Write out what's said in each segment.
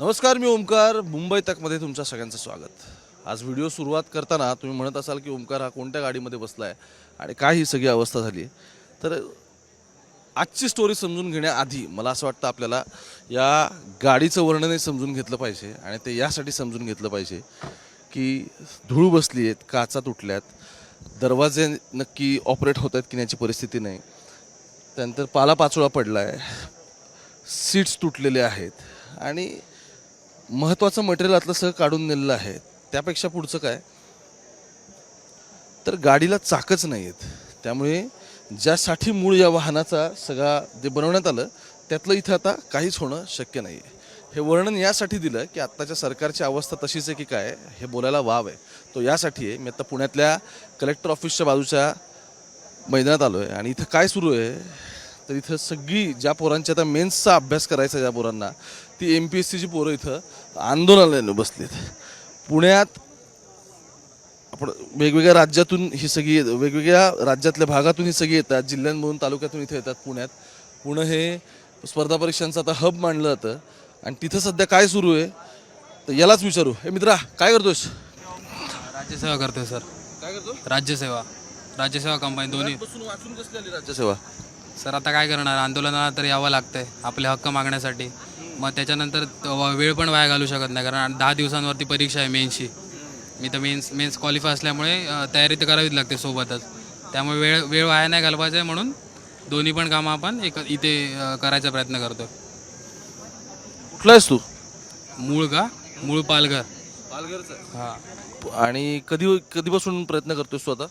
नमस्कार मी ओमकार. मुंबई तकमध्ये तुमच्या सगळ्यांचं स्वागत. आज व्हिडिओ सुरुवात करताना तुम्ही म्हणत असाल की ओमकार हा कोणत्या गाडीमध्ये बसला आहे आणि काय ही सगळी अवस्था झाली तर आजची स्टोरी समजून घेण्याआधी मला असं वाटतं आपल्याला या गाडीचं वर्णनही समजून घेतलं पाहिजे आणि ते यासाठी समजून घेतलं पाहिजे की धूळ बसली आहेत काचा तुटल्यात दरवाजे नक्की ऑपरेट होत आहेत की नाही याची परिस्थिती नाही. त्यानंतर पाला पाचोळा पडला आहे सीट्स तुटलेले आहेत आणि महत्त्वाचं मटेरियल आतलं सगळं काढून नेलेलं आहे. त्यापेक्षा पुढचं काय? तर गाडीला चाकच नाही आहेत त्यामुळे ज्यासाठी मूळ या वाहनाचा सगळा जे बनवण्यात आलं त्यातलं इथं आता काहीच होणं शक्य नाही आहे हे वर्णन यासाठी दिलं की आत्ताच्या सरकारची अवस्था तशीच आहे की काय हे बोलायला वाव आहे. तो यासाठी आहे. मी आता पुण्यातल्या कलेक्टर ऑफिसच्या बाजूच्या मैदानात आलो आहे आणि इथं काय सुरू आहे तर इथं सगळी ज्या पोरांची आता मेन्सचा अभ्यास करायचा ज्या पोरांना ती एम पी एस सीची पोरं इथं आंदोलनाने बसलीत. पुण्यात आपण वेगवेगळ्या राज्यातून ही सगळी येत- वेगवेगळ्या राज्यातल्या भागातून ही सगळी येतात जिल्ह्यांमधून तालुक्यातून इथे येतात पुण्यात. पुणे हे स्पर्धा परीक्षांचं आता हब मानलं जातं. आणि तिथं सध्या काय सुरू आहे तर यालाच विचारू. हे मित्रा काय करतोस राज्यसेवा करतोय सर. काय करतो राज्यसेवा राज्यसेवा कंपनी दोन्ही. बसून वाचून कसली आली राज्यसेवा सर आता काय करणार? आंदोलनाला तर यावं लागतंय आपले हक्क मागण्यासाठी. मग त्याच्यानंतर त- वेळ पण वाया घालू शकत नाही कारण दहा दिवसांवरती परीक्षा आहे मेन्सची मी तर मेन्स मेन्स क्वालिफाय असल्यामुळे अ, तयारी तर करावीच लागते सोबतच. त्यामुळे वेळ वेळ वाया नाही घालवायचा आहे म्हणून दोन्ही पण कामं आपण एक इथे अ, करायचा प्रयत्न करतो कुठला आहेस तू? मूळ का मूळ पालघर. पालघरचा? हां. आणि कधी कधीपासून प्रयत्न करतोस तू आता?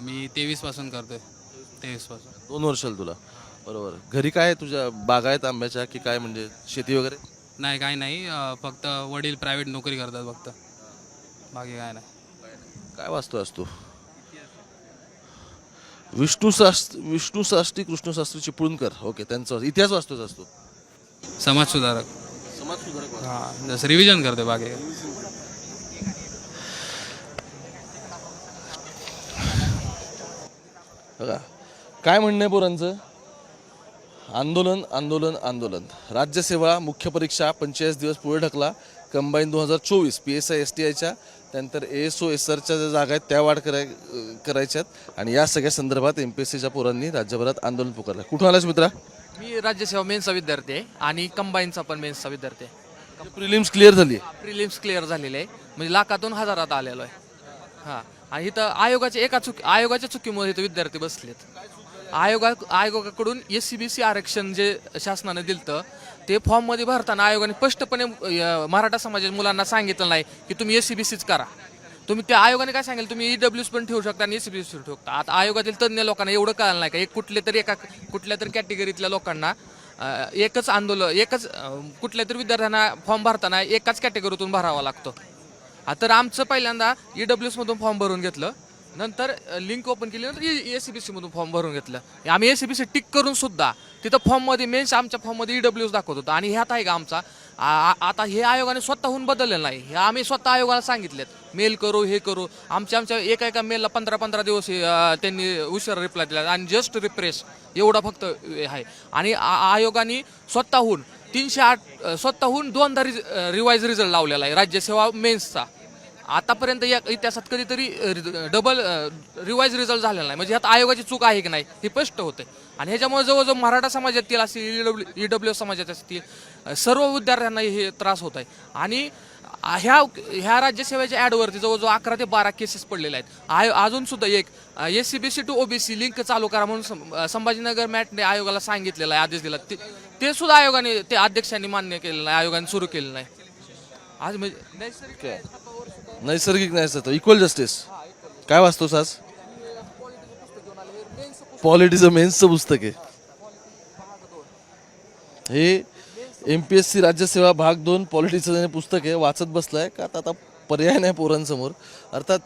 मी तेवीसपासून करतोय तेवीसपासून दोन वर्षाला तुला? बरोबर. घरी काय आहे तुझ्या बागायत आंब्याच्या की काय म्हणजे शेती वगैरे? नाही काही नाही. अ, फक्त वडील प्रायव्हेट नोकरी करतात फक्त. बाकी काय नाही. काय वाचतो तू? विष्णू शास्त्री विष्णू शास्त्री कृष्ण शास्त्री चिपळूणकर ओके त्यांचा इतिहास वाचतोच असतो समाज सुधारक. समाज सुधारक हां जसं रिव्हिजन करतोय बाकी. काय. बघा काय म्हणणं आहे पोरांचं? आंदोलन आंदोलन आंदोलन. राज्यसेवा मुख्य परीक्षा पंचेचाळीस दिवस पुढे ढकला. कंबाईन दोन हजार चोवीस P S I S T आयच्या त्यानंतर ए एस ओ एस आरच्या ज्या जागा आहेत त्या वाढ कराय करायच्यात. आणि या सगळ्या संदर्भात एम पी एस सीच्या पोरांनी राज्यभरात आंदोलन पुकारलं. कुठून आलास मित्रा? मी राज्यसेवा मेन्सचा विद्यार्थी आहे आणि कंबाईनचा पण मेन्सचा विद्यार्थी आहे. प्रिलिम्स क्लिअर झाली. प्रिलिम्स क्लिअर झालेले आहे. म्हणजे लाखातून हजारात आलेलो आहे. हां आणि इथं आयोगाच्या एका चुकी आयोगाच्या चुकीमुळे इथं विद्यार्थी बसलेत. आयोगा आयोगाकडून एस सी बी सी आरक्षण जे शासनाने दिलं ते फॉर्ममध्ये भरताना आयोगाने स्पष्टपणे मराठा समाजाच्या मुलांना सांगितलं नाही की तुम्ही एस सी बी सीच करा. तुम्ही त्या आयोगाने काय सांगेल? तुम्ही e ई डब्ल्यूस पण ठेवू शकता आणि एस सी बी सी ठेवू शकता. आता आयोगातील तज्ज्ञ लोकांना एवढं कळलं नाही का? एक कुठल्या तरी एका कुठल्या तरी कॅटेगरीतल्या लोकांना एकच आंदोलन एकच कुठल्या तरी विद्यार्थ्यांना फॉर्म भरताना एकाच कॅटेगरीतून भरावा लागतो. तर आमचं पहिल्यांदा e ई डब्ल्यूएस मधून फॉर्म भरून घेतलं. नंतर लिंक ओपन केली नंतर ए सी बी सीमधून फॉर्म भरून घेतलं. आम्ही A C B C tick करून सुद्धा तिथं फॉर्ममध्ये मेन्स आमच्या फॉर्ममध्ये ई डब्ल्यूएस दाखवत होतो. आणि ह्यात आहे का आमचा? आ- आता हे आयोगाने स्वतःहून बदललेलं नाही. हे आम्ही स्वतः आयोगाला सांगितलेत. मेल करू हे करू. आमच्या आमच्या एका एका मेलला पंधरा पंधरा दिवस त्यांनी उशीर रिप्लाय दिला. आणि जस्ट रिप्रेस एवढा फक्त आहे. आणि आ- आयोगाने स्वतःहून तीनशे आठ स्वतःहून दोनदा रिज रिवाईज रिझल्ट लावलेला आहे. राज्यसेवा मेन्सचा आतापर्यंत या इतिहासात कधीतरी डबल रिवाईज रिझल्ट झालेला नाही. म्हणजे ह्यात आयोगाची चूक आहे की नाही हे स्पष्ट होते. आणि ह्याच्यामुळे जवळजवळ मराठा समाजातील असतील ईडब्ल्यू ईडब्ल्यू समाजात असतील सर्व विद्यार्थ्यांना हे त्रास होत आहे. आणि ह्या ह्या राज्यसेवेच्या ॲडवरती जवळजवळ अकरा ते बारा केसेस पडलेले आहेत. आय अजून सुद्धा एक S C B C to OBC link चालू करा म्हणून सं- संभाजीनगर मॅटने आयोगाला सांगितलेलं आहे आदेश दिला. ते ते सुद्धा आयोगाने ते अध्यक्षांनी मान्य केलेलं नाही आयोगाने सुरू केलेलं नाही. आज म्हणजे नैसर्गिक नैसर्गिक नाही इक्वल जस्टिस काय वाचतोस आज? पॉलिटीचं मेन्सचं पुस्तक आहे. हे एम पी एस सी राज्यसेवा भाग दोन पॉलिटिक्सचं पुस्तक आहे. वाचत आहे का आता पर्याय नाही पोरांसमोर. अर्थात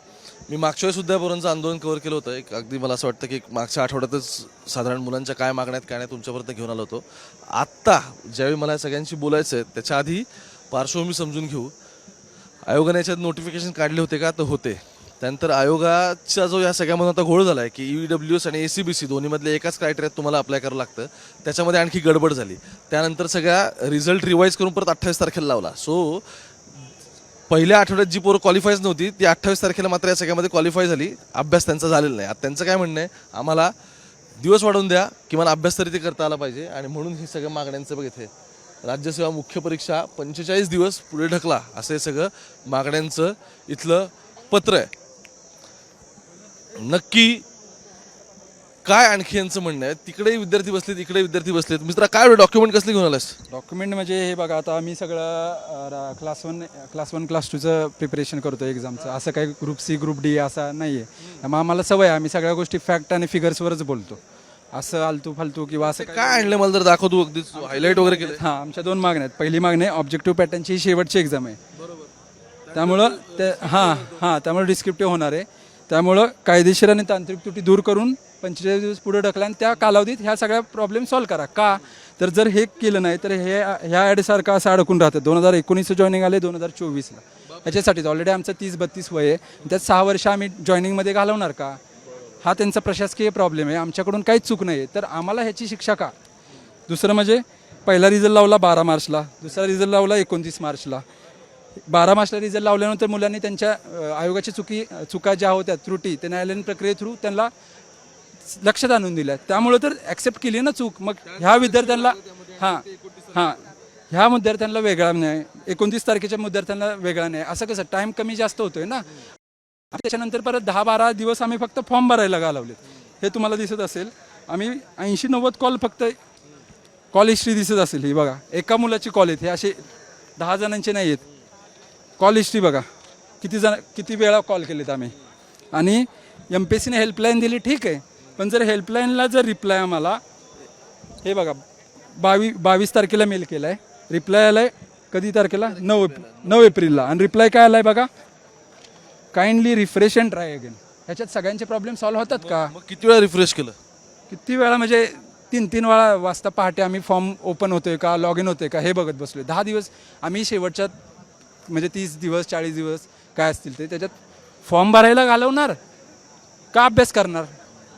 मी मागच्या वेळी सुद्धा पोरांचं आंदोलन कव्हर केलं होतं. एक अगदी मला असं वाटतं की मागच्या आठवड्यातच साधारण मुलांच्या काय मागण्यात काय नाही तुमच्यापर्यंत घेऊन आलो होतो. आत्ता ज्यावेळी मला सगळ्यांशी बोलायचं आहे त्याच्या आधी पार्श्वभूमी समजून घेऊ. आयोगाने याच्यात नोटिफिकेशन काढले होते का? तर होते. त्यानंतर आयोगाचा जो या सगळ्यामध्ये आता घोळ झाला आहे की ई डब्ल्यू एस आणि ए सी बी सी दोन्हीमधले एकाच क्रायटेरियात तुम्हाला अप्लाय करावं लागतं. त्याच्यामध्ये आणखी गडबड झाली. त्यानंतर सगळ्या रिझल्ट रिवाईज करून परत अठ्ठावीस तारखेला लावला. सो पहिल्या आठवड्यात जी पोरं क्वालिफायच नव्हती ती अठ्ठावीस तारखेला मात्र या सगळ्यामध्ये क्वालिफाय झाली. अभ्यास त्यांचा झालेला नाही. आता त्यांचं काय म्हणणं आहे? आम्हाला दिवस वाढवून द्या किमान अभ्यास तरी ते करता आला पाहिजे आणि म्हणून ही सगळ्या मागण्यांचं बघ इथे राज्यसेवा मुख्य परीक्षा पंचेचाळीस दिवस पुढे ढकला असं हे सगळं मागण्यांचं इथलं पत्र आहे. नक्की काय आणखी यांचं म्हणणं आहे? तिकडेही विद्यार्थी बसलेत इकडे विद्यार्थी बसलेत. मित्रा काय डॉक्युमेंट कसले घेऊन आलास डॉक्युमेंट म्हणजे हे बघा आता आम्ही सगळं class one class one class टूचं preparation करतो एक्झामचं असं काही ग्रुप सी ग्रुप डी असा नाही आहे मग आम्हाला सवय आहे. आम्ही सगळ्या गोष्टी फॅक्ट आणि फिगर्सवरच बोलतो. असं आलतू फालतू किंवा असं काय आणलं? मला जर दाखवतो अगदी हायलाईट वगैरे केलं हां आमच्या दोन मागण्या आहेत. पहिली मागणी आहे ऑब्जेक्टिव्ह पॅटर्नची ही शेवटची एक्झाम आहे. त्यामुळं ते हां हां त्यामुळे डिस्क्रिप्टिव्ह होणार आहे. त्यामुळं कायदेशीर आणि तांत्रिक त्रुटी दूर करून पंचेचाळीस दिवस पुढे ढकला आणि त्या कालावधीत ह्या सगळ्या प्रॉब्लेम सॉल्व्ह करा. का? तर जर हे केलं नाही तर हे ह्या ॲडसारखं असं अडकून राहतं. दोन हजार एकोणीसचं जॉईनिंग आले दोन हजार चोवीसला. ह्याच्यासाठीच ऑलरेडी आमचं तीस बत्तीस वय आहे. त्यात सहा वर्ष आम्ही जॉईनिंगमध्ये घालवणार का? हा त्यांचा प्रशासकीय प्रॉब्लेम आहे. आमच्याकडून काहीच चूक नाही आहे तर आम्हाला ह्याची शिक्षा का? दुसरं म्हणजे पहिला रिझल्ट लावला बारा मार्चला. दुसरा रिझल्ट लावला एकोणतीस मार्चला. बारा मार्चला रिझल्ट लावल्यानंतर मुलांनी त्यांच्या आयोगाची चुकी चुका ज्या होत्या त्रुटी त्या न्यायालयीन प्रक्रिये थ्रू त्यांना लक्षात आणून दिल्या. त्यामुळं तर ॲक्सेप्ट केली ना चूक. मग ह्या विद्यार्थ्यांना हां हां ह्या विद्यार्थ्यांना वेगळा नाही एकोणतीस तारखेच्या विद्यार्थ्यांना वेगळा नाही असं कसं? टाईम कमी जास्त होतोय ना? त्याच्यानंतर परत दहा बारा दिवस आम्ही फक्त फॉर्म भरायला घालवलेत. हे तुम्हाला दिसत असेल. आम्ही ऐंशी नव्वद कॉल फक्त कॉल हिस्ट्री दिसत असेल ही बघा. एका मुलाची कॉल आहेत. हे असे दहा जणांचे नाही आहेत. कॉल हिस्ट्री बघा. किती जण किती वेळा कॉल केलेत आम्ही. आणि एम पी एस सीने हेल्पलाईन दिली ठीक आहे. पण जर हेल्पलाईनला जर रिप्लाय आम्हाला हे बघा बावीस बावीस तारखेला मेल केला आहे रिप्लाय आला आहे कधी तारखेला? नऊ नऊ एप्रिलला. आणि रिप्लाय काय आला आहे बघा? Kindly refresh and try again ह्याच्यात सगळ्यांचे प्रॉब्लेम सॉल्व्ह होतात का? मग किती वेळा रिफ्रेश केलं? किती वेळा म्हणजे तीन तीन वेळा वाजता पहाटे आम्ही फॉर्म ओपन होतोय का लॉग इन होतोय का हे बघत बसलोय. दहा दिवस आम्ही शेवटच्या म्हणजे तीस दिवस चाळीस दिवस काय असतील ते त्याच्यात फॉर्म भरायला घालवणार का अभ्यास करणार?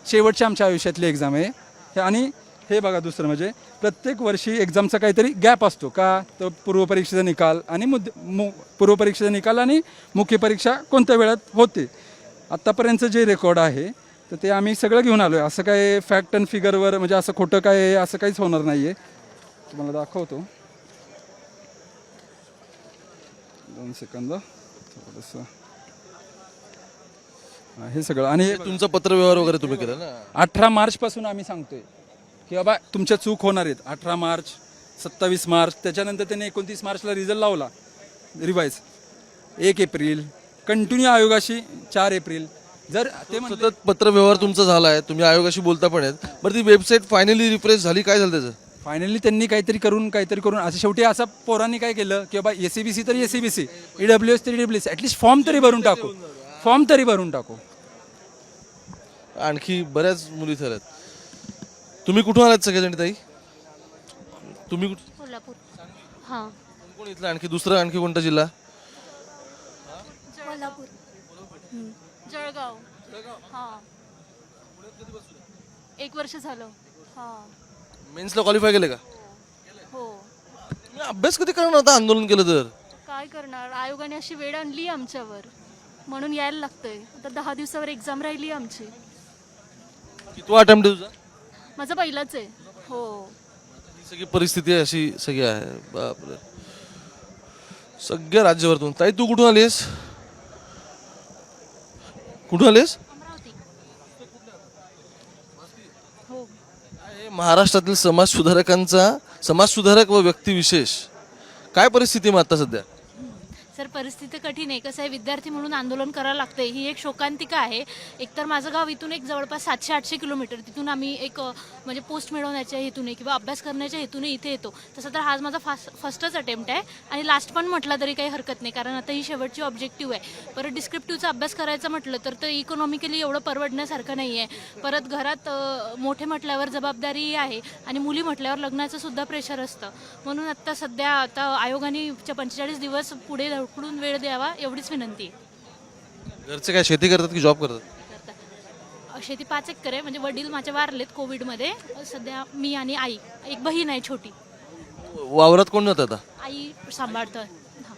शेवटच्या आमच्या आयुष्यातली एक्झाम आहे. आणि हे बघा दुसरं म्हणजे प्रत्येक वर्षी एक्झामचा काहीतरी गॅप असतो का? तर पूर्वपरीक्षेचा निकाल आणि मुद्दे मु पूर्वपरीक्षेचा निकाल आणि मुख्य परीक्षा कोणत्या वेळात होते? आत्तापर्यंतचं जे रेकॉर्ड आहे तर ते आम्ही सगळं घेऊन आलो आहे असं काय फॅक्ट अँड फिगरवर म्हणजे असं खोटं काय आहे, असं काहीच होणार नाही आहे तुम्हाला दाखवतो. दोन सेकंद थोडंसं. हा, सगळं. आणि तुमचं पत्रव्यवहार वगैरे तुम्ही केलं ना? अठरा मार्चपासून आम्ही सांगतोय. की बाबा तुमच्या चूक होणार आहेत. अठरा मार्च सत्तावीस मार्च त्याच्यानंतर त्याने एकोणतीस मार्चला रिझल्ट लावला. रिवाईज एक एप्रिल. कंटिन्यू आयोगाशी चार एप्रिल. जर ते सतत पत्रव्यवहार तुमचा झाला आहे तुम्ही आयोगाशी बोलता पण आहेत. बरं ती वेबसाईट फायनली रिफ्रेश झाली काय झालं त्याचं? फायनली त्यांनी काहीतरी करून काहीतरी करून असं शेवटी असं पोरांनी काय केलं? की बाबा एस सी बी सी तर S C B C E W S तरी W S at least form तरी भरून टाकू. फॉर्म तरी भरून टाकू. आणखी बऱ्याच मुली आल्यात तुम्ही कुठून आलात सगळेजण ताई? तुम्ही कुठ- कोल्हापूर. हां. कोण इथलं? आणखी दुसरं आणखी कोणता जिल्हा? कोल्हापूर. हं. जळगाव. हां. एक वर्ष झालं. हां. मेन्सला क्वालिफाय केलं का? हो. तुम्ही अभ्यास कधी करणार होता आंदोलन केलं तर? काय करणार? आयोगाने अशी वेळ आणली आमच्यावर. म्हणून यायला लागतंय. आता दहा दिवसावर एक्झाम राहिली आमची. कितवा अटेम्प्ट तुझा? माझं पहिलाच आहे. हो. ही सगळी परिस्थिती अशी सगळी आहे. बापरे. सगळ्या राज्यावरतून ताई तू कुठून आलीस कुठून आलीस अमरावती. हो. हे महाराष्ट्रातील समाज सुधारकांचा समाज सुधारक व व्यक्तिविशेष काय परिस्थिती मग आता सध्या? सर परिस्थिती कठीण आहे. कसं आहे विद्यार्थी म्हणून आंदोलन करावं लागतंय. ही एक शोकांतिका आहे. एकतर माझं गाव इथून एक जवळपास सातशे आठशे किलोमीटर. तिथून आम्ही एक म्हणजे पोस्ट मिळवण्याच्या हेतूने किंवा अभ्यास करण्याच्या हेतूने इथे येतो. तसं तर आज माझा फास्ट फर्स्टच अटेम्प्ट आहे. आणि लास्ट पण म्हटलं तरी काही हरकत नाही. कारण आता ही शेवटची ऑब्जेक्टिव्ह आहे. परत डिस्क्रिप्टिव्हचा अभ्यास करायचा म्हटलं तर ते इकॉनॉमिकली एवढं परवडण्यासारखं नाही आहे परत घरात मोठे म्हटल्यावर जबाबदारी आहे. आणि मुली म्हटल्यावर लग्नाचं सुद्धा प्रेशर असतं. म्हणून आत्ता सध्या आता आयोगाने पंचेचाळीस दिवस पुढे ढकलून वेळ द्यावा एवढीच विनंती आहे. घरचे काय शेती करतात की जॉब करतात? करता शेती पाच एकर आहे. म्हणजे वडील माझे वारलेत कोविडमध्ये. सध्या मी आणि आई. एक बहीण आहे छोटी. वावरात कोण जातं आता? आई सांभाळतं हां.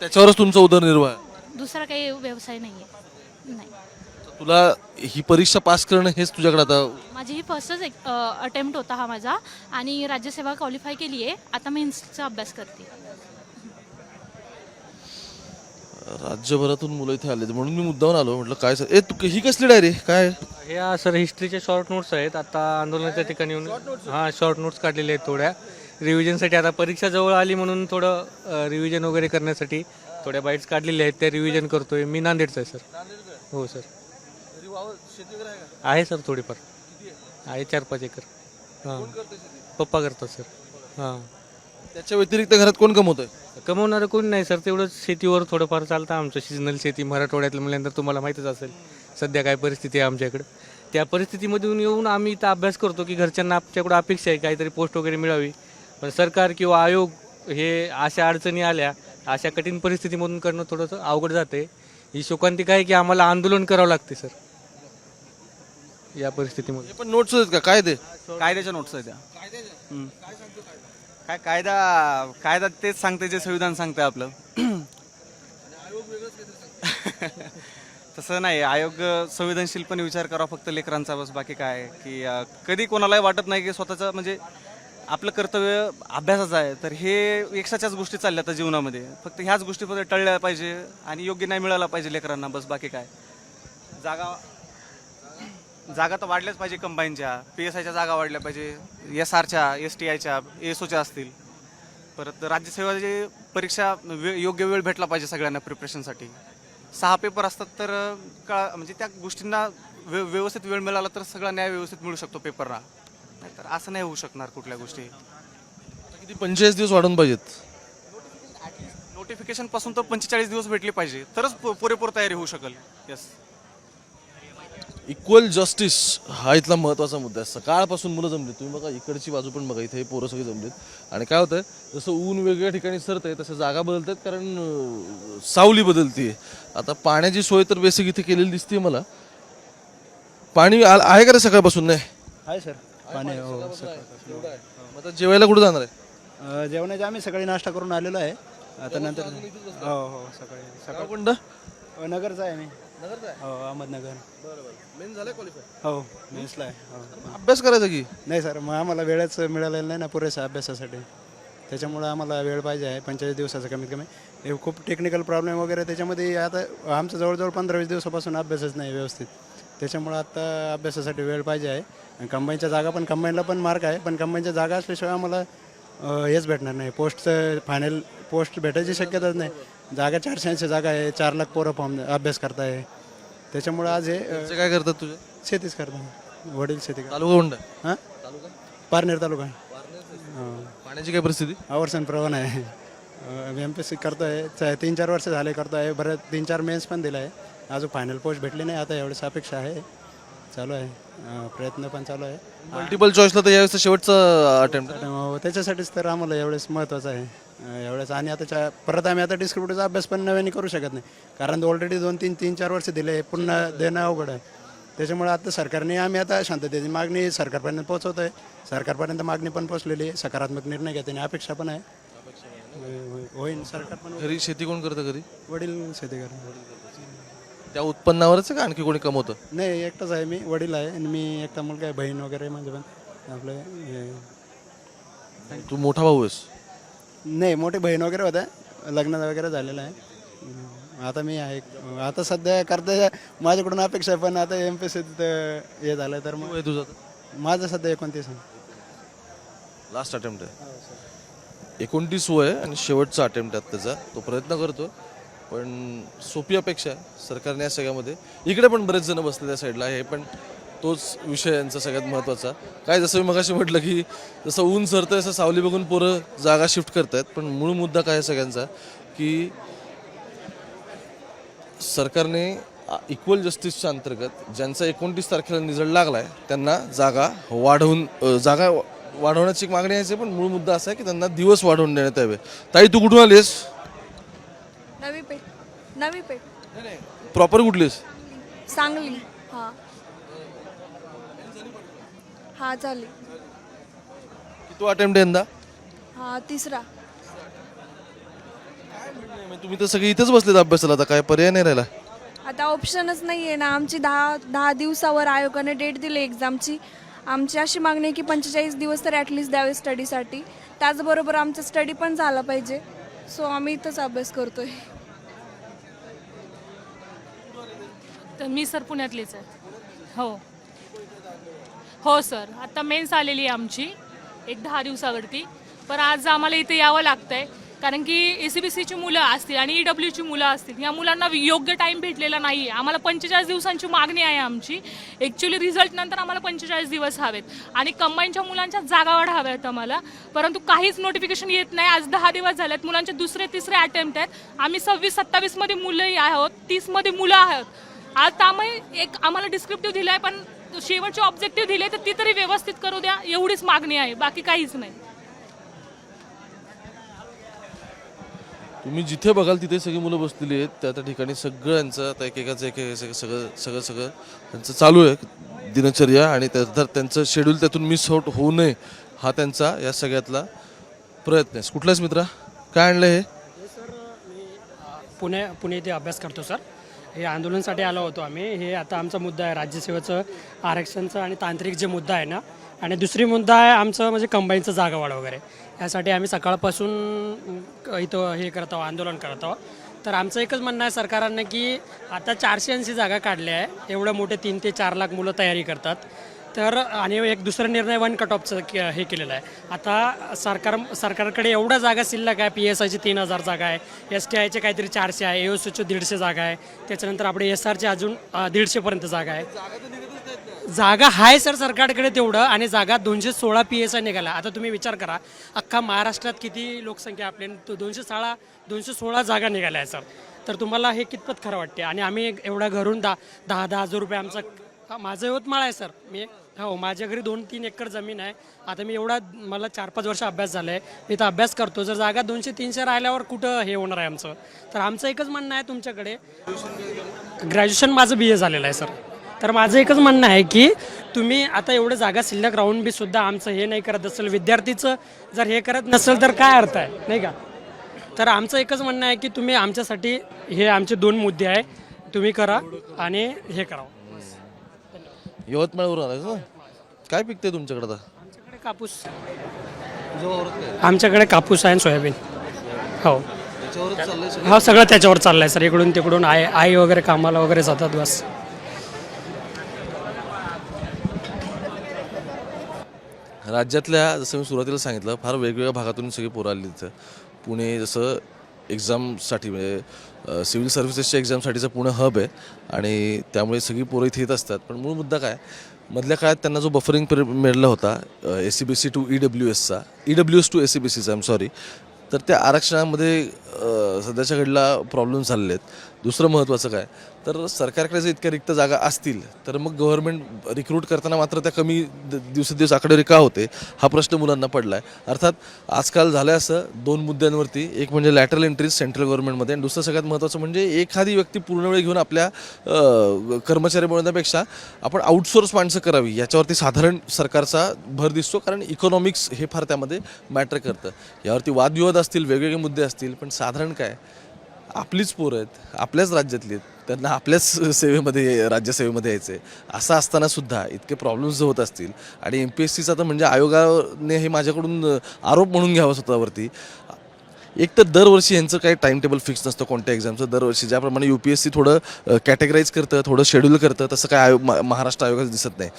त्याच्यावरच तुमचा उदरनिर्वाह आहे. दुसरा काही व्यवसाय नाही. आहे नाही तुला ही परीक्षा पास करणं हेच तुझ्याकडे आता माझी ही फर्स्टच एक अटेम्प्ट होता हा माझा. आणि राज्यसेवा क्वालिफाय केली आहे आता मी इन्स्टचा अभ्यास करते. राज्यभरातून मुलं इथे आले म्हणून मी मुद्दाहून आलो. म्हटलं काय सर? ए तू ही कसली डायरी? काय? ह्या सर हिस्ट्रीचे शॉर्ट नोट्स आहेत. आता आंदोलनाच्या ठिकाणी येऊन हां शॉर्ट नोट्स काढलेले आहेत थोड्या. रिव्हिजनसाठी आता परीक्षा जवळ आली म्हणून थोडं रिव्हिजन वगैरे करण्यासाठी थोड्या बाईट्स काढलेल्या आहेत. त्या रिव्हिजन करतोय मी. नांदेडचा आहे सर. हो सर. आहे सर थोडीफार. आहे? चार पाच एकर. हां. पप्पा करतात सर. हां. त्याच्या व्यतिरिक्त घरात कोण कमवतंय? कमवणारं कोणी नाही सर. तेवढंच शेतीवर थोडंफार चालतं. आमचं सिजनल शेती मराठवाड्यातलं म्हणल्यानंतर तुम्हाला माहीतच असेल सध्या काय परिस्थिती आहे आमच्याकडं. त्या परिस्थितीमधून येऊन आम्ही इथं अभ्यास करतो की घरच्यांना आमच्याकडं अपेक्षा आहे काहीतरी पोस्ट वगैरे मिळावी. पण सरकार किंवा आयोग हे अशा अडचणी आल्या अशा कठीण परिस्थितीमधून करणं थोडंसं अवघड जाते ही शोकांतिका आहे की आम्हाला आंदोलन करावं लागते सर. या परिस्थितीमध्ये पण नोट्स आहेत का? काय ते? कायद्याच्या नोट्स आहेत त्या. हम्म. काय कायदा कायदा तेच सांगते जे संविधान सांगते आपलं. तसं नाही आयोग संवेदनशीलपणे विचार करा फक्त लेकरांचा बस बाकी काय? की कधी कोणालाही वाटत नाही की स्वतःचं म्हणजे आपलं कर्तव्य अभ्यासाचं आहे. तर हे एकसाच्याच गोष्टी चालल्या आता जीवनामध्ये. फक्त ह्याच गोष्टीमध्ये टळल्या पाहिजे आणि योग्य नाही मिळाला पाहिजे लेकरांना बस बाकी काय? जागा जागा तर वाढल्याच पाहिजे कंबाईनच्या. पी एस आयच्या जागा वाढल्या पाहिजे. एस आरच्या एस टी आयच्या एस ओच्या असतील. परत राज्यसेवाची परीक्षा वे योग्य वेळ भेटला पाहिजे सगळ्यांना प्रिपरेशनसाठी सहा पेपर असतात तर का म्हणजे त्या गोष्टींना व्य व्यवस्थित वेळ मिळाला तर सगळा न्याय व्यवस्थित मिळू शकतो पेपरला नाहीतर असं नाही होऊ शकणार कुठल्या गोष्टी. किती पंचेचाळीस दिवस वाढून पाहिजेत? नोटिफिकेशनपासून तर पंचेचाळीस दिवस भेटले पाहिजे. तरच पुरेपूर तयारी होऊ शकेल. येस इक्वल जस्टिस हा इथला महत्त्वाचा मुद्दा आहे. सकाळपासून मुलं जमलीत. तुम्ही बघा इकडची बाजू पण बघा इथे पोरं सगळी जमलीत. आणि काय होतं जसं ऊन वेगवेगळ्या ठिकाणी सरतंय तसं जागा बदलतात कारण अं, सावली बदलते आता पाण्याची सोय तर बेसिक इथे केलेली दिसते मला. पाणी आ- आहे का रे सकाळपासून? नाही. आहे सर. पाणी हो मग आता जेवायला कुठं जाणार आहे? जेवणाचे आम्ही सकाळी नाश्ता करून आलेलो आहे. आता नंतर हो हो सकाळी सकाळ कोणतं नगरचा आहे मी हो अहमदनगर. मेन झालं क्वालिफाय हो मेसला आहे. हो. अभ्यास करायचा की नाही सर मग आम्हाला वेळच मिळालेला नाही ना पुरेसा अभ्यासासाठी. त्याच्यामुळं आम्हाला वेळ पाहिजे आहे पंचेचाळीस दिवसाचा कमीत कमी. हे खूप टेक्निकल प्रॉब्लेम वगैरे त्याच्यामध्ये आता आमचं जवळजवळ पंधरा वीस दिवसापासून अभ्यासच नाही व्यवस्थित. त्याच्यामुळं आता अभ्यासासाठी वेळ पाहिजे आहे. आणि कंबाईनच्या जागा पण कंबाईनला पण मार्क आहे पण कंबाईनच्या जागा असल्याशिवाय आम्हाला अ, हेच भेटणार नाही. पोस्टचं फायनल पोस्ट भेटायची शक्यताच नाही. जागा चारशे ऐंशी जागा आहे चार लाख पोरं फॉर्म अभ्यास करताय. त्याच्यामुळं आज हे अ, घरचे काय करतात तुझे? शेतीच करतात. वडील शेती करतात. तालुका हां? पारनेर तालुका हो. पाण्याची काय परिस्थिती? आवर्सन प्रवण आहे. एम पी सी करतो आहे तीन चार वर्ष झाले करतो आहे बरं तीन चार मेन्स पण दिला आहे अजून फायनल पोस्ट भेटली नाही. आता एवढीच अपेक्षा आहे. चालू आहे. प्रयत्न पण चालू आहे. मल्टिपल चॉईसला तर यावेळेस शेवटचा अटेम्प्ट त्याच्यासाठीच तर आम्हाला एवढेच महत्त्वाचं आहे. एवढेच आणि आता चा- परत आम्ही आता डिस्क्रिप्टिव्हचा अभ्यास पण नव्याने करू शकत नाही. कारण ऑलरेडी दोन तीन तीन चार वर्ष दिले पुन्हा देणं अवघड आहे. त्याच्यामुळे आता सरकारने आम्ही आता शांततेची मागणी सरकारपर्यंत पोहोचवतो आहे सरकारपर्यंत मागणी पण पोहोचलेली आहे. सकारात्मक निर्णय घेते आणि अपेक्षा पण आहे. होय- होय- होईन. सरकार पण घरी शेती कोण करतं घरी? वडील शेती करणार त्या उत्पन्नावरच आहे का आणखी कोणी कमवतं? नाही एकटाच आहे मी वडील आहे आणि मी एकटा मुलगा आहे बहीण वगैरे म्हणजे पण आपलं हे- तू मोठा भाऊ आहेस? नाही मोठी बहीण वगैरे होत्या. लग्न वगैरे झालेलं आहे. आता मी आहे. आता सध्या करता माझ्याकडून अपेक्षा आहे पण आता एम पी सीत हे झालं तर मग वय तुझं माझं सध्या एकोणतीस आहे. लास्ट अटेम्प्ट आहे. एकोणतीस वय आहे आणि शेवटचा अटेम्प्ट आहे त्याचा. तो प्रयत्न करतो पण सोपी अपेक्षा आहे सरकारने या सगळ्यामध्ये. इकडे पण बरेच जण बसले त्या साईडला. हे पण तोच विषय यांचा सगळ्यात महत्त्वाचा. काय जसं मी मगाशी म्हटलं की जसं ऊन सरतं तसं सावली बघून पोरं जागा शिफ्ट करतायत. पण मूळ मुद्दा काय आहे सगळ्यांचा? की सरकारने इक्वल जस्टिसच्या अंतर्गत ज्यांचा एकोणतीस तारखेला निजळ लागला आहे त्यांना जागा वाढवून जागा वाढवण्याची एक मागणी आहे पण मूळ मुद्दा असा आहे की त्यांना दिवस वाढवून देण्यात यावे. ताई तू कुठून आलीस नवी पेठ. प्रॉपर कुठलीस? सांगली. हां. हां झाली. किती अटेम्प्ट यंदा? हां तिसरा. तुम्ही तर सगळे इथेच बसलेत अभ्यासाला आता काय पर्याय नाही राहिला. आता ऑप्शनच नाही आहे ना. आमची दहा दहा दिवसावर आयोगाने डेट दिली एक्झामची आमची अशी मागणी आहे की पंचेचाळीस दिवस तर ॲटलिस्ट द्यावे स्टडीसाठी त्याचबरोबर आमचा स्टडी पण झाला पाहिजे. सो आम्ही इथंच अभ्यास करतोय. तर मी सर पुण्यातलीच आहे. हो. हो सर. आता मेन्स आलेली आहे आमची. एक दहा दिवसावरती. पण आज आम्हाला इथे यावं लागतं आहे कारण की ए सी बी सीची मुलं असतील आणि ई डब्ल्यूची मुलं असतील या मुलांना योग्य टाईम भेटलेला नाही आहे आम्हाला पंचेचाळीस दिवसांची मागणी आहे आमची. ॲक्च्युली रिझल्टनंतर आम्हाला पंचेचाळीस दिवस हवेत. आणि कंबाईनच्या मुलांच्या जागा वाढ हव्यात आम्हाला. परंतु काहीच नोटिफिकेशन येत नाही. आज दहा दिवस झालेत. मुलांचे दुसरे तिसरे अटेम्प्ट आहेत. आम्ही सव्वीस सत्तावीसमध्ये मुलंही आहोत. तीसमध्ये मुलं आहोत. आज त्यामुळे एक आम्हाला डिस्क्रिप्टिव्ह दिलं आहे पण शेवटचे ऑब्जेक्टिव्ह दिले तर ती तरी व्यवस्थित करू द्या एवढीच मागणी आहे बाकी काहीच नाही. तुम्ही जिथे बघाल तिथे सगळी मुलं बसलेली आहेत त्या त्या ठिकाणी सगळ्यांचं आता एकेकाचं एक एक- सगळं सगळं सगळं त्यांचं चालू आहे दिनचर्या आणि त्या- त्यांचं शेड्यूल त्यातून मिस आउट होऊ नये हा त्यांचा या सगळ्यातला प्रयत्न आहे. कुठलाच मित्रा काय आणलं हे? पुणे पुणे इथे अभ्यास करतो सर. हे आंदोलनासाठी आलो होतो आम्ही. हे आता आमचा मुद्दा आहे राज्यसेवेचं आरक्षणचं आणि तांत्रिक जे मुद्दा आहे ना आणि दुसरी मुद्दा आहे आमचं म्हणजे कंबाईनचं जागा वाढ वगैरे. यासाठी आम्ही सकाळपासून इथं हे करत आहोत आंदोलन करत आहोत. तर आमचं एकच म्हणणं आहे सरकारांना की आता चारशे ऐंशी जागा काढल्या आहे. एवढं मोठे तीन ते चार लाख मुलं तयारी करतात. तर आणि एक दुसरा निर्णय वन कट ऑफचं के- हे केलेलं आहे. आता सरकार सरकारकडे एवढ्या जागा शिल्लक आहे पी एस आयची तीन हजार जागा आहे एस टी आयचे काहीतरी चारशे आहे ए ची दीडशे जागा आहे त्याच्यानंतर आपले एस आरचे अजून दीडशेपर्यंत जागा आहे. जागा आहे सर सरकारकडे तेवढं आणि जागा दोनशे सोळा पी एस आय निघाला. आता तुम्ही विचार करा अख्खा महाराष्ट्रात किती लोकसंख्या आपली तो दोनशे सोळा दोनशे सोळा जागा निघाल्या आहे सर. तर तुम्हाला हे कितपत खरं वाटते? आणि आम्ही एक एवढ्या घरून दहा दहा दहा हजार रुपये आमचा माझं यवतमाळ आहे सर. मी हो माझ्या घरी दोन तीन एकर जमीन आहे. आता मी एवढा मला चार पाच वर्ष अभ्यास झाला आहे मी तर अभ्यास करतो. जर जागा दोनशे तीनशे राहिल्यावर कुठं हे होणार आहे आमचं? तर आमचं एकच म्हणणं आहे तुमच्याकडे. ग्रॅज्युएशन माझं बी ए झालेलं आहे सर तर माझं एकच म्हणणं आहे की तुम्ही आता एवढं जागा शिल्लक राहून बी सुद्धा आमचं हे नाही करत असेल विद्यार्थीचं जर हे करत नसेल तर काय अर्थ आहे? नाही का? तर आमचं एकच म्हणणं आहे की तुम्ही आमच्यासाठी हे आमचे दोन मुद्दे आहे. तुम्ही करा आणि हे करा यवतमाळवरून आलाय ना काय पिकते तुमच्याकडे आता? आमच्याकडे कापूस. तुझ्या वावरात काय आमच्याकडे कापूस आहे आणि सोयाबीन. हो. त्याच्यावरच चाललंय सगळं? हा सगळं त्याच्यावर चाललंय सर. इकडून तिकडून आई आई वगैरे कामाला वगैरे जातात बस. राज्यातल्या जसं मी सुरुवातीला सांगितलं फार वेगवेगळ्या भागातून सगळी पोरं आली तिथं पुणे जसं एक्झामसाठी म्हणजे सिव्हिल सर्व्हिसेसच्या एक्झामसाठीचं पूर्ण हब आहे आणि त्यामुळे सगळी पोरं इथे येत असतात. पण मूळ मुद्दा काय? मधल्या काळात त्यांना जो बफरिंग पिरियड मिळाला होता A C B C to E W एसचा E W S to A C B सीचा आय एम सॉरी तर त्या आरक्षणामध्ये सध्याच्या घडीला प्रॉब्लेम झालेले आहेत. दुसरं महत्त्वाचं काय? तर सरकारकडे जर इतक्या रिक्त जागा असतील तर मग गव्हर्नमेंट रिक्रूट करताना मात्र त्या कमी द- दिवसेदिवस आकडेवारी का होते हा प्रश्न मुलांना पडला आहे अर्थात आजकाल झालं असं दोन मुद्द्यांवरती. एक म्हणजे लॅटरल एंट्रीज सेंट्रल गव्हर्नमेंटमध्ये आणि दुसरं सगळ्यात महत्त्वाचं म्हणजे एखादी व्यक्ती पूर्ण वेळ घेऊन आपल्या कर्मचारी बनवण्यापेक्षा आपण आउटसोर्स माणसं करावी याच्यावरती साधारण सरकारचा भर दिसतो कारण इकॉनॉमिक्स हे फार त्यामध्ये मॅटर करतं. यावरती वादविवाद असतील वेगवेगळे मुद्दे असतील पण साधारण काय? आपलीच पोरं आहेत. आपल्याच राज्यातली आहेत. त्यांना आपल्याच सेवेमध्ये राज्यसेवेमध्ये यायचं आहे असं असताना सुद्धा इतके प्रॉब्लेम्स होत असतील. आणि एम पी एस सीचा तर म्हणजे आयोगाने हे माझ्याकडून आरोप म्हणून घ्यावा स्वतःवरती. एक तर दरवर्षी यांचं काही टाइम टेबल फिक्स नसतं कोणत्या एक्झामचं दरवर्षी ज्याप्रमाणे यू पी एस सी थोडं कॅटेगराईज करतं थोडं शेड्यूल करतं तसं काय आयोग महाराष्ट्र आयोगाचं दिसत नाही.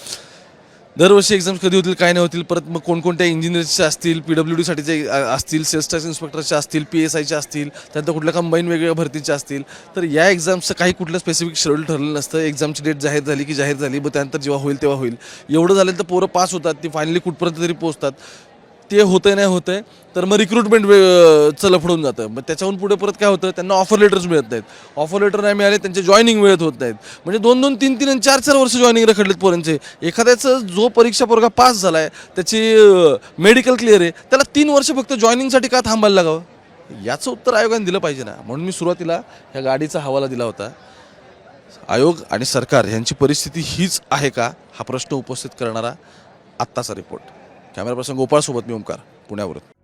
दरवर्षी एक्झाम्स कधी होतील काय नाही होतील परत मग कोणकोणत्या इंजिनियर्सचे असतील पी डब्ल्यू डीसाठीचे असतील सेल्स टॅक्स इन्स्पेक्टरचे असतील पी एस आयचे असतील त्यानंतर कुठल्या कंबाईन वेगवेगळ्या भरतीचे असतील तर या एक्झामचं काही कुठलं स्पेसिफिक शेड्यूल ठरलेलं नसतं. एक्झामची डेट जाहीर झाली की जाहीर झाली मग त्यानंतर जेव्हा होईल तेव्हा होईल. एवढं झालं तर पोरं पास होतात ती फायनली कुठपर्यंत तरी पोहोचतात. ते होतंय नाही होतंय तर मग रिक्रुटमेंट चं लफडून जातं. मग त्याच्याहून पुढे परत काय होतं? त्यांना ऑफर लेटर्स मिळत नाहीत. ऑफर लेटर नाही मिळाले त्यांचे जॉईनिंग मिळत होत नाहीत. म्हणजे दोन दोन तीन तीन आणि चार चार वर्ष जॉईनिंग रखडलेत पोरांचे. एखाद्याचं जो परीक्षा पोरगा पास झाला आहे त्याची मेडिकल क्लिअर आहे त्याला तीन वर्ष फक्त जॉईनिंगसाठी का थांबायला लागावं? याचं उत्तर आयोगाने दिलं पाहिजे ना. म्हणून मी सुरुवातीला ह्या गाडीचा हवाला दिला होता. आयोग आणि सरकार यांची परिस्थिती हीच आहे का? हा प्रश्न उपस्थित करणारा आत्ताचा रिपोर्ट कॅमेरा पर्सन गोपाळसोबत मी ओंकार पुण्यावरून.